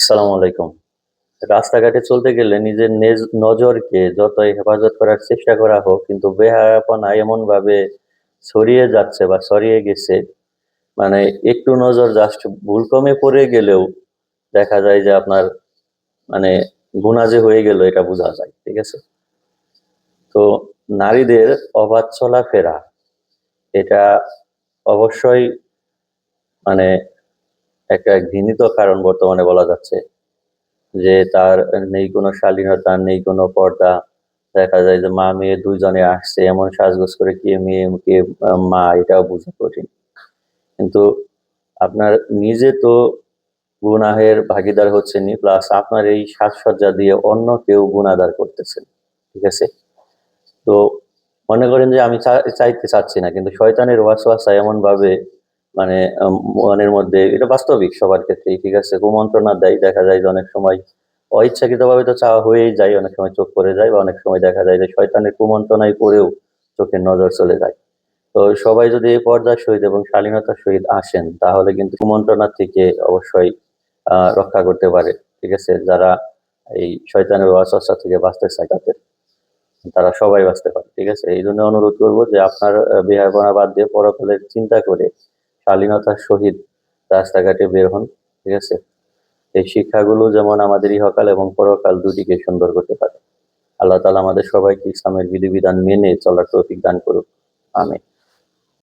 আসসালামু আলাইকুম। রাস্তাঘাটে চলতে গেলে নিজের নজরকে যতই হেফাজত করার চেষ্টা করা হোক, কিন্তু বেহায়াপনা এমন ভাবে ছড়িয়ে যাচ্ছে বা ছড়িয়ে গেছে মানে একটু নজর জাস্ট ভুল কমে পড়ে গেলেও দেখা যায় যে আপনার মানে গুণা যে হয়ে গেল এটা বোঝা যায়, ঠিক আছে? তো নারীদের অবাধ চলাফেরা, এটা অবশ্যই মানে একটা ঘৃণিত কারণ বর্তমানে বলা যাচ্ছে যে তার নেই কোনো শালীনতা, নেই কোনো পর্দা। দেখা যায় যে মা মেয়ে দুইজনে আসছে, এমন সাজগোজ করে কে মেয়ে, কে মা, এটাও বোঝা কঠিন। কিন্তু আপনার নিজে তো গুনাহের ভাগিদার হচ্ছেনই প্লাস আপনার এই সাজসজ্জা দিয়ে অন্য কেউ গুণাদার করতেছেন, ঠিক আছে? তো মনে করেন যে আমি চাইতে চাচ্ছি না, কিন্তু শয়তানের ওয়াসওয়াসা এমন ভাবে মানে মনের মধ্যে, এটা বাস্তবিক সবার ক্ষেত্রেই, ঠিক আছে? কুমন্ত্রণা দেয়, দেখা যায় যে অনেক সময় অইচ্ছাকৃতভাবে তো চাওয়া হয়েই যায়, অনেক সময় চোখ পড়ে যায়, বা অনেক সময় দেখা যায় যে শয়তানের কুমন্ত্রণায় পড়েও চোখের নজর চলে যায়। তো সবাই যদি এই পর্যার সহিত এবং শালীনতার সহিত আসেন, তাহলে কিন্তু কুমন্ত্রণা থেকে অবশ্যই রক্ষা করতে পারে, ঠিক আছে? যারা এই শয়তানের ওয়াসওয়াসা থেকে বাঁচতে চায়, তাদের, তারা সবাই বাঁচতে পারে, ঠিক আছে? এই জন্য অনুরোধ করব যে আপনার বিহারপনা বাদ দিয়ে পরকালের চিন্তা করে শালীনতার সহিত রাস্তাঘাটে বের হন, ঠিক আছে? এই শিক্ষাগুলো যেমন আমাদের ইহকাল এবং পরকাল দুটিকে সুন্দর করতে পারে। আল্লাহ তালা আমাদের সবাইকে ইসলামের বিধিবিধান মেনে চলার প্রতীক দান করুক। আমি